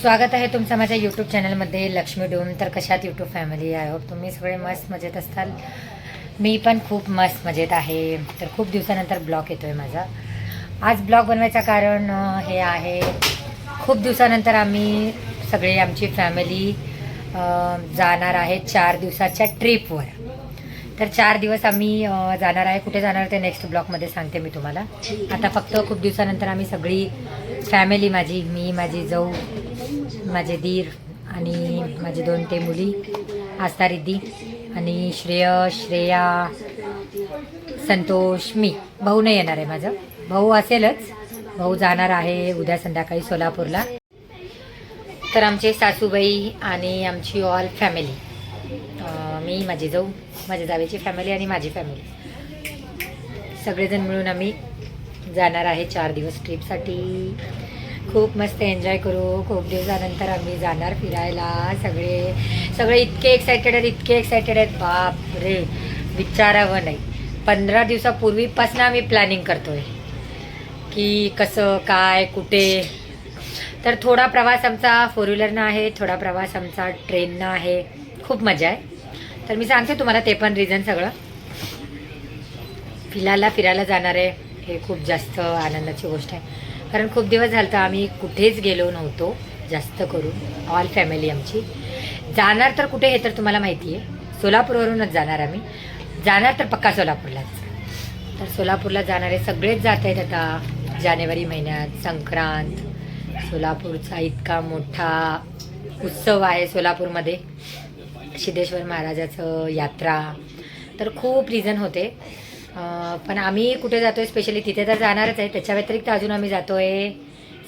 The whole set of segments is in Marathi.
स्वागत आहे तुमचं माझ्या यूट्यूब चॅनलमध्ये लक्ष्मी डोम. तर कशात यूट्यूब फॅमिली आय होप तुम्ही सगळे मस्त मजेत असताल. मी पण खूप मस्त मजेत आहे. तर खूप दिवसानंतर ब्लॉग येतो आहे माझा. आज ब्लॉग बनवायचं कारण हे आहे. खूप दिवसानंतर आम्ही सगळे आमची फॅमिली जाणार आहे चार दिवसाच्या ट्रिपवर तर चार दिवस आम्ही जाणार आहे. कुठे जाणार ते नेक्स्ट ब्लॉकमध्ये सांगते मी तुम्हाला. आता फक्त खूप दिवसानंतर आम्ही सगळी फॅमिली माझी मी माझी जाऊ माझे दीर आणि माझे दोन ते मुली आस्था रिद्धी आणि श्रेय श्रेया संतोष मी. भाऊ नाही येणार आहे माझं. भाऊ असेलच. भाऊ जाणार आहे उद्या संध्याकाळी सोलापूरला. तर आमचे सासूबाई आणि आमची ऑल फॅमिली मी माझी जाऊ माझ्या जावेची फॅमिली आणि माझी फॅमिली सगळेजण मिळून आम्ही जाणार आहे चार दिवस ट्रिपसाठी खूप मस्त एन्जॉय करू. खूप दिवसानंतर आम्ही जाणार फिरायला. सगळे सगळे इतके एक्सायटेड आहेत इतके एक्सायटेड आहेत. बाप रे विचारावं नाही. पंधरा दिवसापूर्वीपासून आम्ही प्लॅनिंग करतोय की कसं काय कुठे. तर थोडा प्रवास आमचा फोर व्हीलरनं आहे थोडा प्रवास आमचा ट्रेननं आहे. खूप मजा आहे. तर मी सांगते तुम्हाला ते पण रिझन सगळं. फिरायला फिरायला जाणार आहे. हे खूप जास्त आनंदाची गोष्ट आहे. कारण खूप दिवस झालं तर आम्ही कुठेच गेलो नव्हतो जास्त करून. ऑल फॅमिली आमची. जाणार तर कुठे हे तर तुम्हाला माहिती आहे. सोलापूरवरूनच जाणार आम्ही. जाणार तर पक्का सोलापूरलाच. तर सोलापूरला जाणारे सगळेच जात आहेत आता. जानेवारी महिन्यात संक्रांत सोलापूरचा इतका मोठा उत्सव आहे सोलापूरमध्ये. सिद्धेश्वर महाराजाचं यात्रा. तर खूप रिझन होते. पण आम्ही कुठे जातो आहे स्पेशली तिथे तर जाणारच आहे. त्याच्या व्यतिरिक्त अजून आम्ही जातो आहे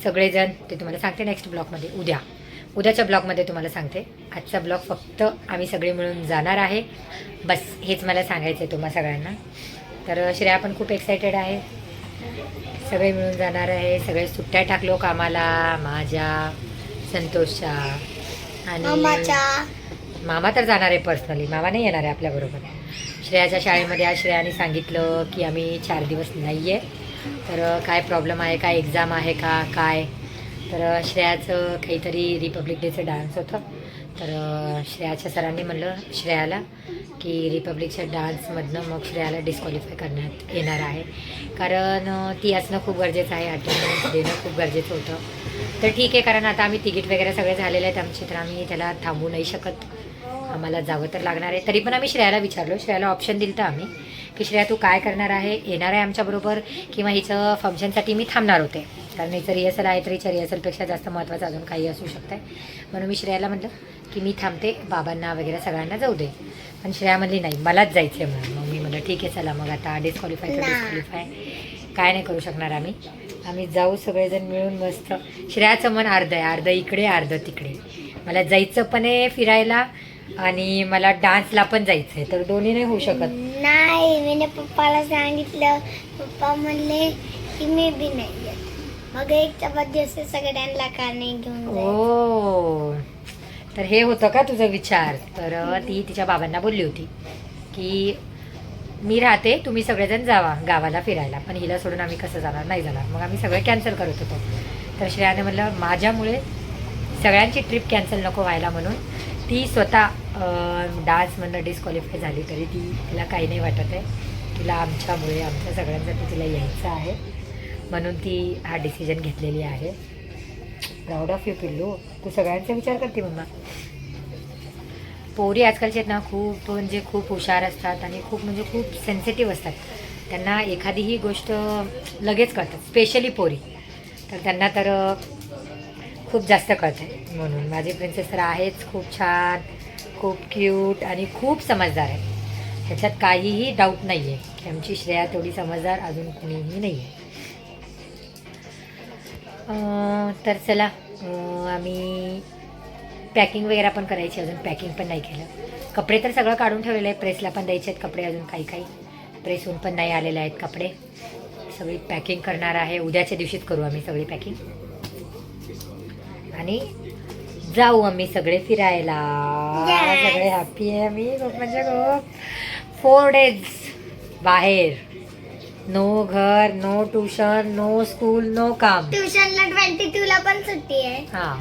सगळेजण. ते तुम्हाला सांगते नेक्स्ट ब्लॉकमध्ये उद्या. उद्याच्या ब्लॉगमध्ये तुम्हाला सांगते. आजचा ब्लॉग फक्त आम्ही सगळे मिळून जाणार आहे. बस हेच मला सांगायचं आहे तुम्हा सगळ्यांना. तर श्रेया पण खूप एक्सायटेड आहे. सगळे मिळून जाणार आहे. सगळे सुट्ट्या टाकलो कामाला माझ्या संतोषच्या आणि मामा तर जाणार आहे पर्सनली मामा नाही येणार आहे आपल्याबरोबर श्रेयाच्या शाळेमध्ये आज श्रेयाने सांगितलं की आम्ही चार दिवस नाही आहे तर काय प्रॉब्लेम आहे? काय एक्झाम आहे का? काय? तर श्रेयाचं काहीतरी रिपब्लिक डेचं डान्स होतं. तर श्रेयाच्या सरांनी म्हणलं श्रेयाला की रिपब्लिकच्या डान्समधनं मग श्रेयाला डिस्क्वालिफाय करण्यात येणार आहे. कारण ती असणं खूप गरजेचं आहे. अटेंडन्स देणं खूप गरजेचं होतं. तर ठीक आहे कारण आता आम्ही तिकीट वगैरे सगळे झालेले आहेत आमचे तर आम्ही त्याला थांबू नाही शकत. आम्हाला जावं तर लागणार आहे. तरी पण आम्ही श्रेयाला विचारलो. श्रेयाला ऑप्शन दिलं तर आम्ही की श्रेया तू काय करणार आहे? येणार आहे आमच्याबरोबर किंवा हिचं फंक्शनसाठी मी थांबणार होते. कारण हिचं रिहर्सल आहे तर हिच्या रिहर्सलपेक्षा जास्त महत्त्वाचं अजून काही असू शकतं म्हणून मी श्रेयाला म्हटलं की मी थांबते बाबांना वगैरे सगळ्यांना जाऊ दे. पण श्रेया म्हणली नाही मलाच जायचं आहे म्हणून. मग मी म्हटलं ठीक आहे चला मग आता डिस्क्वालिफाय तर. डिस्क्वालिफाय काय नाही करू शकणार आम्ही. आम्ही जाऊ सगळेजण मिळून मस्त. श्रेयाचं मन अर्ध आहे. अर्ध इकडे अर्ध तिकडे. मला जायचं पण आहे फिरायला. आणि मला डान्सला पण जायचं आहे तर दोन्ही नाही होऊ शकत. नाही मी पप्पाला सांगितलं. पप्पा म्हणले की मी बी नाही येत. मग एक चपाती असते सगळ्यांना का नाही घेऊन? ओ तर हे होतं का तुझा विचार? तर ती तिच्या बाबांना बोलली होती की मी राहते तुम्ही सगळेजण जावा गावाला फिरायला. पण हिला सोडून आम्ही कसं जाणार? नाही जाणार. मग आम्ही सगळं कॅन्सल करत होतो. तर श्रेयाने म्हणलं माझ्यामुळे सगळ्यांची ट्रिप कॅन्सल नको व्हायला म्हणून. ती स्वतः डान्समधनं डिस्क्वालिफाय झाली तरी ती तिला काही नाही वाटत आहे. तिला आमच्यामुळे आमच्या सगळ्यांसाठी तिला यायचं आहे. म्हणून ती हा डिसिजन घेतलेली आहे. प्राऊड ऑफ यू पिल्लू. तू सगळ्यांचा विचार करते मम्मा. पोरी आजकालचे आहेत ना खूप म्हणजे खूप हुशार असतात आणि खूप म्हणजे खूप सेन्सिटिव्ह असतात. त्यांना एखादीही गोष्ट लगेच कळतात स्पेशली पोरी. तर त्यांना तर खूप जास्त कळते म्हणून माझी प्रिन्सेस तर आहेच. खूप छान खूप क्यूट आणि खूप समजदार आहे ह्याच्यात काहीही डाऊट नाही आहे की आमची श्रेया तेवढी समजदार अजून कुणीही नाही आहे तर चला आम्ही पॅकिंग वगैरे पण करायची अजून पॅकिंग पण नाही केलं. कपडे तर सगळं काढून ठेवलेलं आहे प्रेसला पण द्यायचे आहेत कपडे अजून काही काही. प्रेसहून पण नाही आलेले आहेत कपडे. सगळी पॅकिंग करणार आहे. उद्याच्या दिवशीच करू आम्ही सगळी पॅकिंग आणि जाऊ आम्ही सगळे फिरायला. सगळे हॅपी आहे आम्ही. खूप म्हणजे खूप. फोर डेज बाहेर. नो घर no tuition no school no काम. ट्युशनला ट्वेंटी टू ला पण सुट्टी आहे. हा.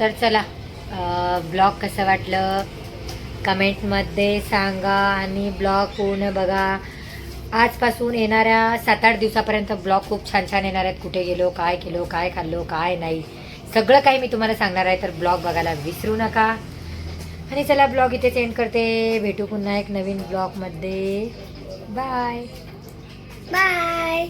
तर चला ब्लॉग कसं वाटलं? कमेंटमध्ये सांगा आणि ब्लॉग पूर्ण बघा. आजपासून येणाऱ्या सात आठ दिवसापर्यंत ब्लॉग खूप छान छान येणार आहेत. कुठे गेलो काय केलो काय खाल्लो काय नाही. सगळं काही मी तुम्हाला सांगणार आहे तर ब्लॉग बघायला विसरू नका. आणि चला ब्लॉग इथेच एंड करते. भेटू पुन्हा एक नवीन ब्लॉगमध्ये. Bye bye